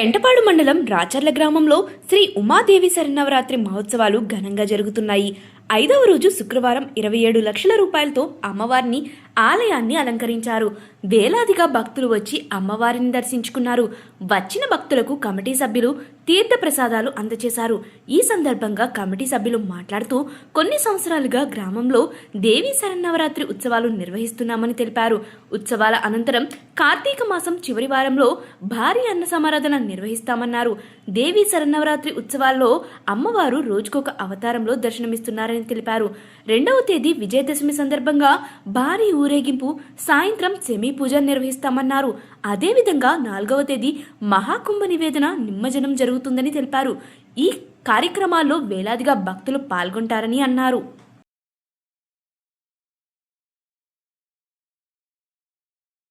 పెంటపాడు మండలం రాచర్ల గ్రామంలో శ్రీ ఉమాదేవి శరన్నవరాత్రి మహోత్సవాలు ఘనంగా జరుగుతున్నాయి. ఐదవ రోజు శుక్రవారం ఇరవై ఏడు లక్షల రూపాయలతో అమ్మవారిని ఆలయాన్ని అలంకరించారు. వేలాదిగా భక్తులు వచ్చి అమ్మవారిని దర్శించుకున్నారు. వచ్చిన భక్తులకు కమిటీ సభ్యులు తీర్థ ప్రసాదాలు అందజేశారు ఈ సందర్భంగా కమిటీ సభ్యులు మాట్లాడుతూ కొన్ని సంవత్సరాలుగా గ్రామంలో దేవీ శరన్నవరాత్రి ఉత్సవాలు నిర్వహిస్తున్నామని తెలిపారు. ఉత్సవాల అనంతరం కార్తీక మాసం చివరి వారంలో భారీ అన్న సమారాధన నిర్వహిస్తామన్నారు. దేవీ శరన్నవరాత్రి ఉత్సవాల్లో అమ్మవారు రోజుకొక అవతారంలో దర్శనమిస్తున్నారని తెలిపారు. రెండవ తేదీ విజయదశమి సందర్భంగా భారీ ఊరేగింపు సాయంత్రం సెమీ పూజ నిర్వహిస్తామన్నారు. అదేవిధంగా నాలుగవ తేదీ మహాకుంభ నివేదన నిమ్మజనం జరుగుతుందని తెలిపారు. ఈ కార్యక్రమాల్లో వేలాదిగా భక్తులు పాల్గొంటారని అన్నారు.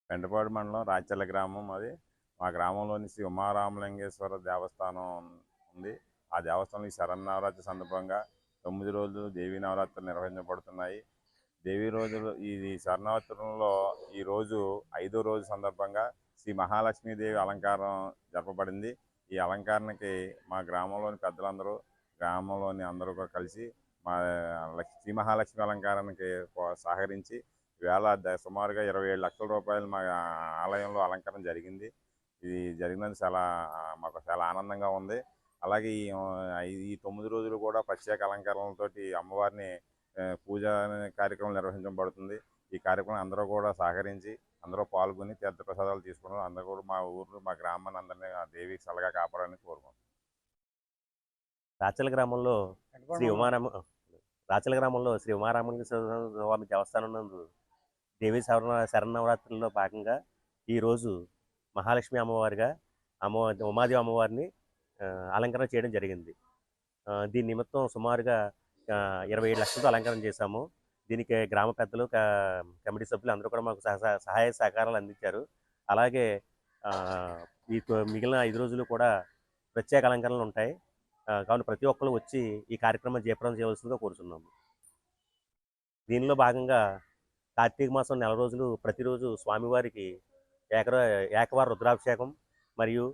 పెండపాడు మండలం రాచర్ల గ్రామం అది. మా గ్రామంలోని శ్రీ ఉమారామలింగేశ్వర దేవస్థానం ఉంది. ఆ దేవస్థానంలో ఈ శరన్నవరాత్రి సందర్భంగా తొమ్మిది రోజులు దేవీ నవరాత్రులు నిర్వహించబడుతున్నాయి. దేవీ రోజులు ఇది ఈ ఈరోజు ఈ రోజు ఐదో రోజు సందర్భంగా శ్రీ మహాలక్ష్మీదేవి అలంకారం జరపబడింది. ఈ అలంకారానికి మా గ్రామంలోని పెద్దలందరూ గ్రామంలోని అందరూ కూడా కలిసి మా శ్రీ మహాలక్ష్మి అలంకారానికి సహకరించి వేళ సుమారుగా ఇరవై ఏడు లక్షల రూపాయలు మా ఆలయంలో అలంకరణ జరిగింది. ఇది జరిగినందుకు చాలా మాకు చాలా ఆనందంగా ఉంది. అలాగే ఈ తొమ్మిది రోజులు కూడా ప్రత్యేక అలంకారాలతోటి అమ్మవారిని పూజ అనే కార్యక్రమం నిర్వహించబడుతుంది ఈ కార్యక్రమం అందరూ కూడా సహకరించి అందరూ పాల్గొని తీర్థ ప్రసాదాలు తీసుకున్నారు. అందరూ కూడా మా ఊరు మా గ్రామాన్ని అందరినీ ఆ దేవికి చల్లగా కాపాడాలని కోరుకుంటున్నాం. రాచల గ్రామంలో శ్రీ ఉమారామ రాచల గ్రామంలో శ్రీ ఉమారామలింగేశ్వర స్వామి దేవస్థానం నందు దేవి శరణ శరణవరాత్రుల్లో భాగంగా ఈరోజు మహాలక్ష్మి అమ్మవారిగా అమ్మ ఉమాదేవి అమ్మవారిని అలంకరణ చేయడం జరిగింది. దీని నిమిత్తం సుమారుగా ఇరవై ఏడు లక్షలతో అలంకరణ చేశాము. దీనికి గ్రామ పెద్దలు కమిటీ సభ్యులు అందరూ కూడా మాకు సహ సహాయ సహకారాలు అందించారు. అలాగే ఈ మిగిలిన ఐదు రోజులు కూడా ప్రత్యేక అలంకరణలు ఉంటాయి. కావున ప్రతి ఒక్కరు వచ్చి ఈ కార్యక్రమం జయప్రదం చేయవలసిందిగా కోరుతున్నాము దీనిలో భాగంగా కార్తీక మాసం నెల రోజులు ప్రతిరోజు స్వామివారికి ఏకర ఏకవార రుద్రాభిషేకం మరియు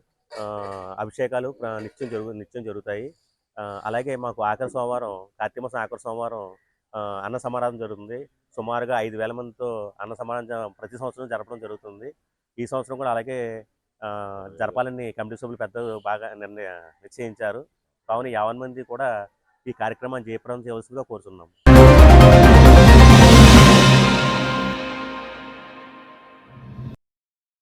అభిషేకాలు నిత్యం జరుగు నిత్యం జరుగుతాయి. అలాగే మాకు ఆఖరి సోమవారం కార్తీక మాసం ఆఖరి సోమవారం అన్న సమారాధన జరుగుతుంది. సుమారుగా ఐదు వేల మందితో అన్న సమారాధన ప్రతి సంవత్సరం జరపడం జరుగుతుంది. ఈ సంవత్సరం కూడా అలాగే జరపాలని కమిటీ సభ్యులు పెద్దలు బాగా నిర్ణయ నిశ్చయించారు. కావున యావన్ మంది కూడా ఈ కార్యక్రమాన్ని జయప్రదం చేయవలసిందిగా కోరుతున్నాం